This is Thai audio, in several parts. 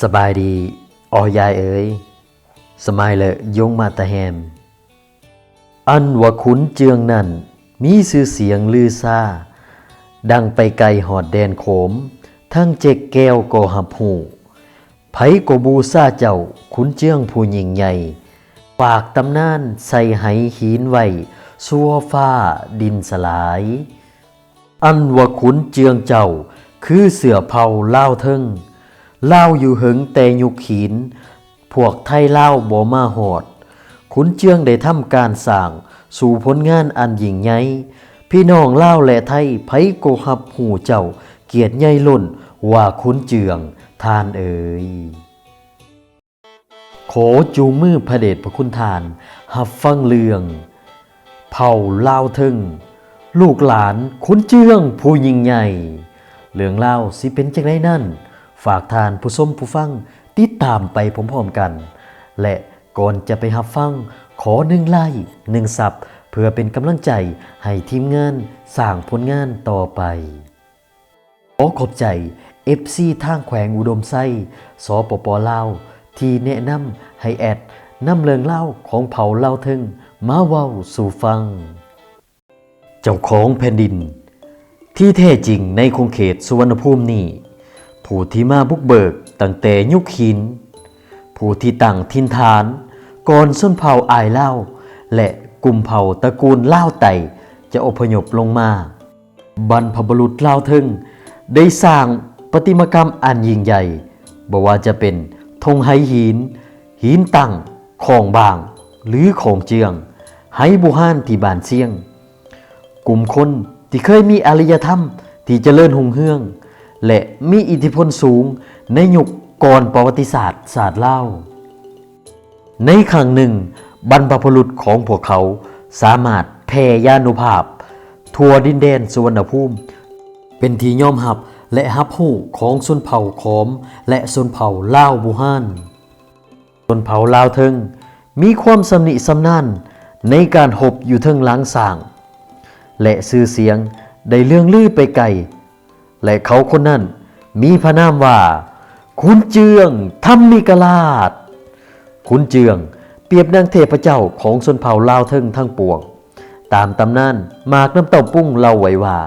สบายดีออยายเอ๋ยสมัยเลยยงมาตะแฮม อันว่าขุนเจืองนั่น มีชื่อเสียงลือซาดังไปไกลหอดแดนโขม ทั้งเจ๊กแก้วก็หับหูไผก็บูซาเจ้าขุนเจืองผู้ยิ่งใหญ่ฝากตำนานใส่ไหหินไว้สัวฟ้าดินสลาย อันว่าขุนเจืองเจ้า คือเสือเผาเล่าเทิง เล่าอยู่หึงแต่ยุกหินพวกไทยเล่าบ่มาหอด ขุนเจืองได้ทำการสร้าง สู่ผลงานอันยิ่งใหญ่พี่น้องเล่าและไทยไผโกหับหูเจ้า เกียรติใหญ่ล้นว่าขุนเจืองทานเอ๋ยขอจูมือพระเดชพระคุณทาน หับฟังเรื่อง เผ่าลาทึงลูกหลานขุนเจืองผู้ยิ่งใหญ่เรื่องเล่าสิเป็นจังไดนั่น ฝากทานผู้ชมผู้ฟังติดตามไปพร้อมๆกัน และก่อนจะไปหับฟัง ขอหนึ่งไลค์หนึ่งสับเพื่อเป็นกำลังใจให้ทีมงานสร้างผลงานต่อไป ขอขอบใจ FC ทางแขวงอุดมไส้สปปลาว ที่แนะนำให้แอดนำเรื่องเล่าของเผ่าเล่าทึงมาเว้าสู่ฟัง เจ้าของแผ่นดิน ที่แท้จริงในคงเขตสุวรรณภูมินี้ ผู้ที่มาบุกเบิกตั้งแต่ยุคหิน ผู้ที่ตั้งทินฐานก่อนส้นเผ่าอายเล่า และกลุ่มเผ่าตระกูลเล่าไต่จะอพยพลงมา บรรพบุรุษเล่าทึงได้สร้างประติมากรรมอันยิ่งใหญ่บ่ว่าจะเป็นธงไหหิน หินตั้งของบาง หรือของเจืองไหบุหานที่บานเซียง กลุ่มคนที่เคยมีอารยธรรมที่เจริญหงเฮือง และมีอิทธิพลสูงในยุคก่อนประวัติศาสตร์ศาสตร์เล่า ในครั้งหนึ่ง บรรพบุรุษของพวกเขาสามารถแผ่ยานุภาพ ทั่วดินแดนสุวรรณภูมิ เป็นที่ยอมรับและฮับหู้ของชนเผ่าขอม และชนเผ่าล่าวบูฮานชนเผ่าลาวเทิงมีความสำนิสำนานในการหบอยู่เทิงล้างสาง และชื่อเสียงได้เลื่องลือไปไกล และเขาคนนั้นมีพระนามว่าขุนเจืองธรรมิกราชขุนเจืองเปรียบดังเทพเจ้าของชนเผ่าลาวเทิงทั้งปวง ตามตำนานหมากน้ำเต้าปุ้งเล่าไว้ว่า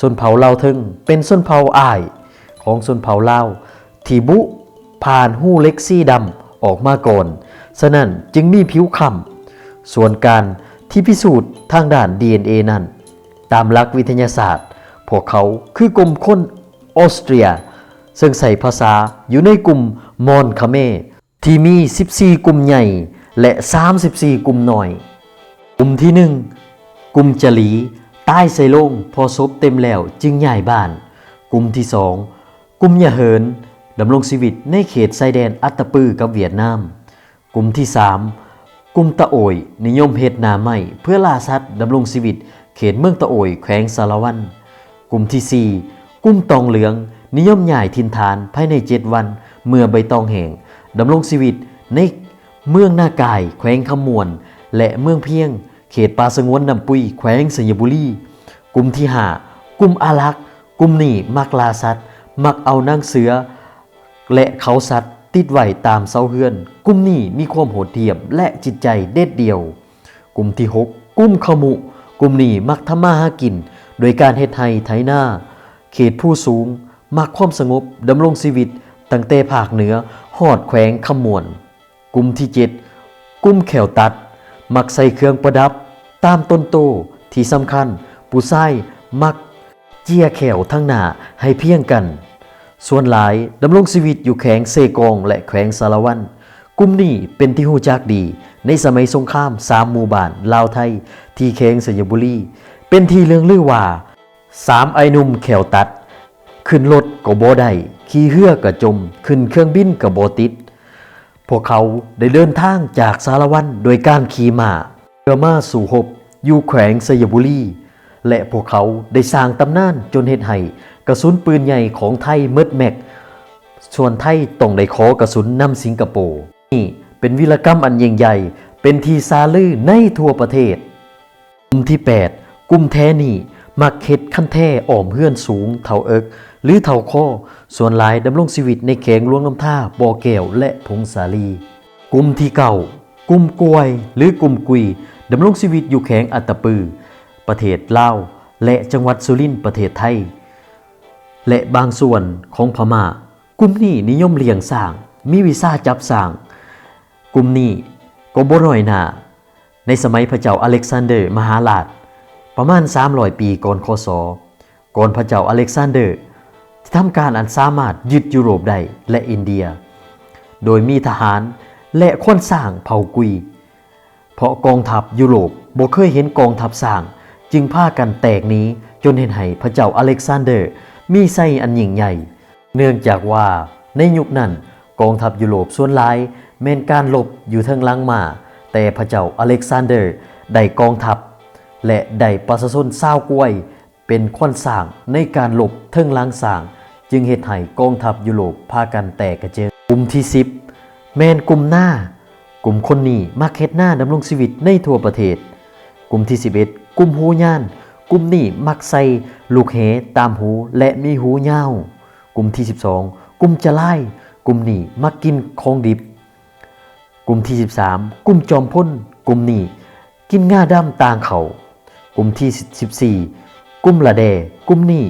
ชนเผ่าลาวเทิงเป็นชนเผ่าอ้าย ของชนเผ่าลาวที่บุผ่านหู้เล็กซี่ดำออกมาก่อนฉะนั้นจึงมีผิวคล้ำส่วนการที่พิสูจน์ทางด้าน DNA นั้น ตามหลักวิทยาศาสตร์ พวกเขาคือกลุ่มคนออสเตรีย ซึ่งใส่ภาษาอยู่ในกลุ่มมอนคาเมที่มี 14 กลุ่มใหญ่และ 34 กลุ่มน้อย กลุ่มที่ 1 กลุ่มจลีใต้ไซโลงพอซบเต็มแล้วจึงย้ายบ้าน กลุ่มที่ 2 กลุ่มยาเหินดำรงชีวิตในเขตชายแดนอัตตปือกับเวียดนาม กลุ่มที่ 3 กลุ่มตะโอยนิยมเฮ็ดนาไม้เพื่อล่าสัตว์ดำรงชีวิต เขตเมืองตะโอยแขวงสารวัน กลุ่มที่ 4กลุ่มตองเหลือง นิยมย้ายถิ่นฐานภายใน 7 วัน เมื่อใบตองแห้งดำรงชีวิตในเมืองหน้ากาย แขวงขมวน และเมืองเพียง เขตป่าสงวนนำปุย แขวงสัญบุรี กลุ่มที่ 5 กลุ่มอารักษ์กลุ่มนี้มักลาสัตว์ มักเอานางเสือ และเขาสัตว์ติดไว้ตามเสาเฮือน กลุ่มนี้มีความโหดเหี้ยมและจิตใจเด็ดเดี่ยว กลุ่มที่ 6 กลุ่มขมุ กลุ่มนี้มักทำมาหากิน โดยการเฮ็ดไทยไถนาเขตผู้สูง มักความสงบดำรงชีวิต ตั้งแต่ภาคเหนือหอดแขวงขมวน กลุ่มที่ 7 กลุ่มแขวตัด มักใส่เครื่องประดับ ตามต้นโตที่สำคัญ ผู้ชายมักเจียแขวทั้งหน้าให้เพียงกัน ส่วนหลายดำรงชีวิตอยู่แขวงเซกอง และแขวงสารวันกลุ่มนี้เป็นที่หูจักดี ในสมัยสงครามสามหมู่บ้านลาวไทย ที่แขวงสยบุรี เป็นที่เลื่องลือว่าสามไอหนุ่มแขวตัด ขึ้นรถก็บ่ได้ขี่เรือกก็จม ขึ้นเครื่องบินก็บ่ติด พวกเขาได้เดินทางจากสารวันโดยการขี่ม้าเพื่อมาสู่หบอยู่แขวงสยบุรี และพวกเขาได้สร้างตำนานจนเฮ็ดให้กระสุนปืนใหญ่ของไทยเมิดแม็ก ส่วนไทยต้องได้ขอกระสุนนำสิงคโปร์นี่เป็นวิรกรรมอันยิ่งใหญ่ เป็นทีซาลือในทั่วประเทศกลุ่มที่ 8 กลุ่มแท้นี่มักเฮ็ดขั้นแท้อ้อมเฮือนสูงเท่าเอิก หรือเถาข้อ ส่วนหลายดำรงชีวิตในแขงหลวงน้ำท่าบ่อแก้วและพงสาลี กลุ่มที่เก่ากลุ่มกวยหรือกลุ่มกุยดำรงชีวิตอยู่แขงอัตตปือ ประเทศลาวและจังหวัดสุรินทร์ประเทศไทย และบางส่วนของพม่า กลุ่มนี้นิยมเลี้ยงสร้าง มีวีซ่าจับสร้าง กลุ่มนี้ก็บ่น้อยหนาในสมัยพระเจ้าอเล็กซานเดอร์มหาราช ประมาณ 300 ปีก่อนคศก่อนพระเจ้าอเล็กซานเดอร์ ที่ทำการอันสามารถยึดยุโรปได้และอินเดีย โดยมีทหารและคนสร้างเผ่ากุย เพราะกองทัพยุโรปบ่เคยเห็นกองทัพสร้าง จึงพากันแตกนี้จนเห็นให้พระเจ้าอเล็กซานเดอร์ มีไส้อันยิ่งใหญ่ เนื่องจากว่าในยุคนั้นกองทัพยุโรปส่วนหลายแม่นการลบอยู่ทิงลังมา แต่พระเจ้าอเล็กซานเดอร์ได้กองทัพ และได้ประชาชนชาวกล้วย เป็นควันสร้างในการหลบเทิงหลังสร้าง จึงเหตุให้กองทัพยุโรปพากันแตกกระเจิงกลุ่มที่ 10 แมนกลุ่มหน้า กลุ่มคนนี้มักเฮ็ดหน้าดำรงชีวิตในทั่วประเทศ กลุ่มที่ 11 กลุ่มหูย่านกลุ่มนี้มักใส่ลูกเหตามหูและมีหูยาวกลุ่มที่ 12 กลุ่มจะไล่กลุ่มนี้มักกินของดิบ กลุ่มที่ 13 กลุ่มจอมพ่นกลุ่มนี้กินง่าดำต่างเขา กลุ่มที่ 14 กลุ่มละแดกลุ่มนี้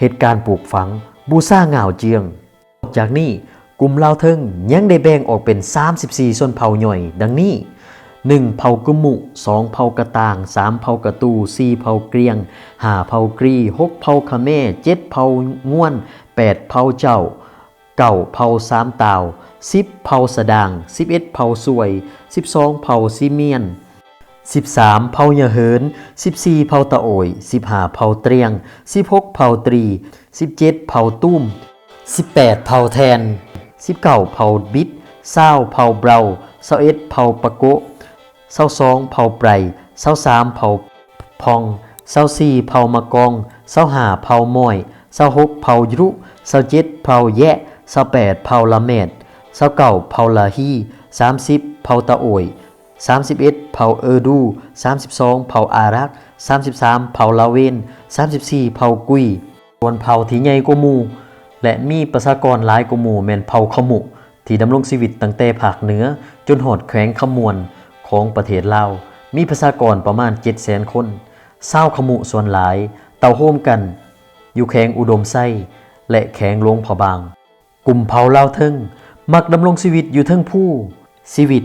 เหตุการณ์ปลูกฝัง บูซ่าเงาเจียง จากนี้กลุ่มลาวเทิงยังได้แบ่งออกเป็น 34ส่วนเผ่าย่อย ดังนี้ 1. เผ่ากะมุ 2. เผ่ากระต่าง 3. เผ่ากระตู 4. เผ่าเกรียง 5. เผ่ากรี 6. เผ่าขะแม่ 7. เผ่าง่วน 8. เผ่าเจ้า 9. เผ่าสามตาว 10. เผ่าสะดาง 11. เผ่าสวย 12. เผ่าซีเมียน 13. เผาเยาเหิน 14. เผาตะโอย 15. เผาเตรียง 16. เผาตรี 17. เผาตุ้ม 18. เผาแทน 19. เผาบิด 20. เผาเบรา 21. เผาปะโกะ 22. เผาไพร 23. เผาพอง 24. เผามะกอง 25. เผาม้อย 26. เผายุ 27. เผาแยะ 28. เผาละเมด 29. เผาละฮี 30. เผาตะโอย 31 เผ่าเออดู 32 เผ่าอารัก 33 เผ่าลาเวน 34 เผ่ากุย ส่วนเผ่าที่ใหญ่กว่าหมู่และมีประชากรหลายกว่าหมู่แม่นเผ่าขมุ ที่ดำรงชีวิตตั้งแต่ภาคเหนือ จนหอดแขวงขมวนของประเทศลาว มีประชากรประมาณ 700,000 คนเศร้าขมุส่วนหลาย เต่าโฮมกัน อยู่แขวงอุดมไส้และแขวงลงพะบาง กลุ่มเผ่าลาวเทิงมักดำรงชีวิตอยู่เทิงผู้ชีวิต